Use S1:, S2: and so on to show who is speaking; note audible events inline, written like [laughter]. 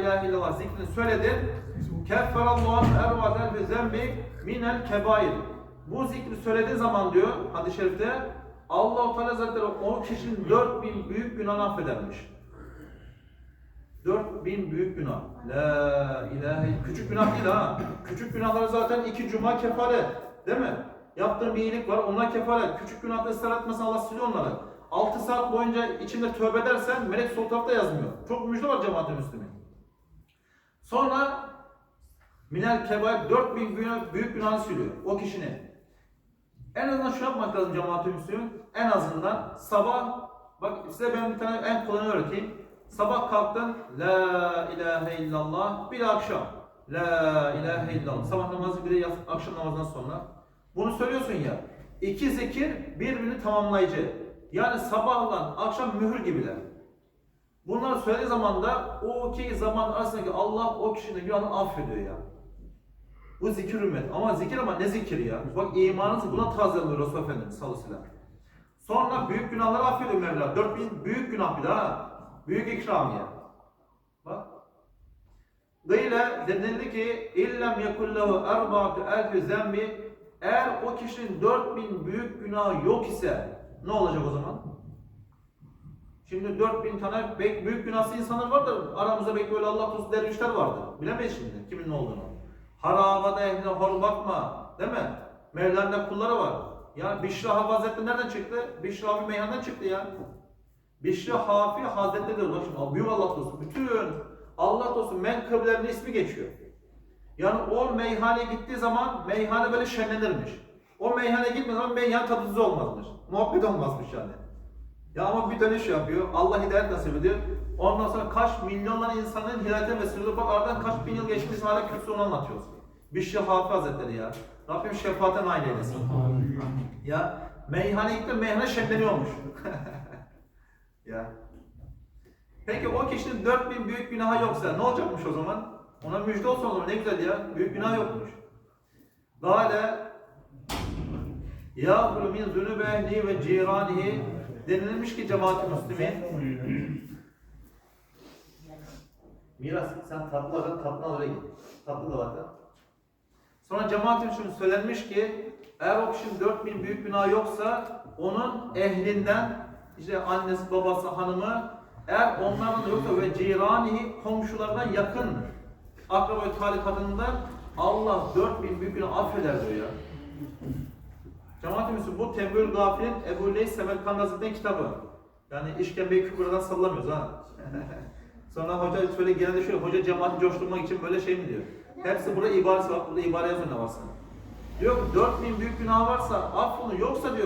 S1: ilahe illallah zikrini söyledin. Kefferallahu ervaden ve zembi minel kebair. Bu zikri söylediği zaman diyor hadis-i şerifte Allah-u Teala Hazretleri o kişinin 4000 büyük günahını affedermiş. 4000 büyük günah. La ilahe küçük günah değil ha. Küçük günahları zaten iki cuma kefaret. Değil mi? Yaptığın bir iyilik var, ona kefaret. Küçük günahları ısrar etmesen Allah siliyor onları. 6 saat boyunca içinde tövbe edersen melek sol tarafta yazmıyor. Çok müjde var cemaat-i. Sonra minel kebair 4000 günah, büyük günahını siliyor o kişinin. En azından şunu yapmak lazım müslümin. En azından sabah, bak size ben bir tane en kolayını öğreteyim. Sabah kalktın, La ilahe illallah, bir de akşam. La ilahe illallah. Sabah namazı bir de akşam namazından sonra. Bunu söylüyorsun ya. İki zikir birbirini tamamlayıcı. Yani sabahla akşam mühür gibiler. Bunları söylediği zaman da o iki zaman arasındaki Allah o kişinin günahını affediyor ya. Bu zikir ümmet. Ama zikir ama ne zikir ya? Bak imanınızı buna tazeliyor Resulullah Efendimiz sallallahu. Sonra büyük günahları affediyor Mevla. 4000 büyük günah bir daha. Büyük ikram ya. Bak. Gıyle denildi ki illem yekullehu erba'atu elfi zembi eğer o kişinin 4000 büyük günahı yok ise ne olacak o zaman? Şimdi 4000 tane büyük günahsız insanlar vardır. Aramızda belki böyle Allah dostu dervişler vardır. Bilemeyiz şimdi kimin ne olduğunu. Harabada ehline hor bakma. Değil mi? Mevla'nın kulları var. Ya Bişra Hafi Hazretleri nereden çıktı? Bişra Hafi meyhandan çıktı ya. Bişra Hafi Hazretleri diyor. Şimdi büyük Allah dostu. Bütün Allah dostu menkıbelerinin ismi geçiyor. Yani o meyhaneye gittiği zaman meyhane böyle şenlenirmiş. O meyhaneye gitmediği zaman meyhane tadı olmazmış. Muhabbet olmazmış yani. Ya ama bir dönüş yapıyor. Allah hidayet nasip ediyor. Ondan sonra kaç milyonlar insanın hidayete vesile oluyor. Bak aradan kaç bin yıl geçmiş hala kürsü onu anlatıyoruz. Bir şey Hafi Hazretleri ya. Rabbim şefaaten nail eylesin. ya meyhane gitti meyhane şenleniyormuş. [laughs] ya. Peki o kişinin 4000 büyük günahı yoksa ne olacakmış o zaman? Ona müjde olsun o zaman ne güzel ya. Büyük günah yokmuş. Gale ya min zünübe ehli ve ciranihi denilmiş ki cemaat-i müslümin Miras sen tatlı alın, tatlı al oraya git. Tatlı da bakın. Sonra cemaat-i müslümin söylenmiş ki eğer o kişinin 4000 büyük günah yoksa onun ehlinden işte annesi, babası, hanımı eğer onların yoksa ve ciranihi komşulardan yakın akraba ve talip kadınından Allah 4000 büyük günah affeder diyor ya. Cemaat-i bu Tembül Gafil'in Ebu Leys Semerkand Hazretleri'nin kitabı. Yani işkembeyi kübradan sallamıyoruz ha. [laughs] Sonra hoca şöyle genelde şöyle, hoca cemaati coşturmak için böyle şey mi diyor? Hepsi burada ibaresi burada ibare yazıyor varsa. Diyor ki 4000 büyük günah varsa affolun yoksa diyor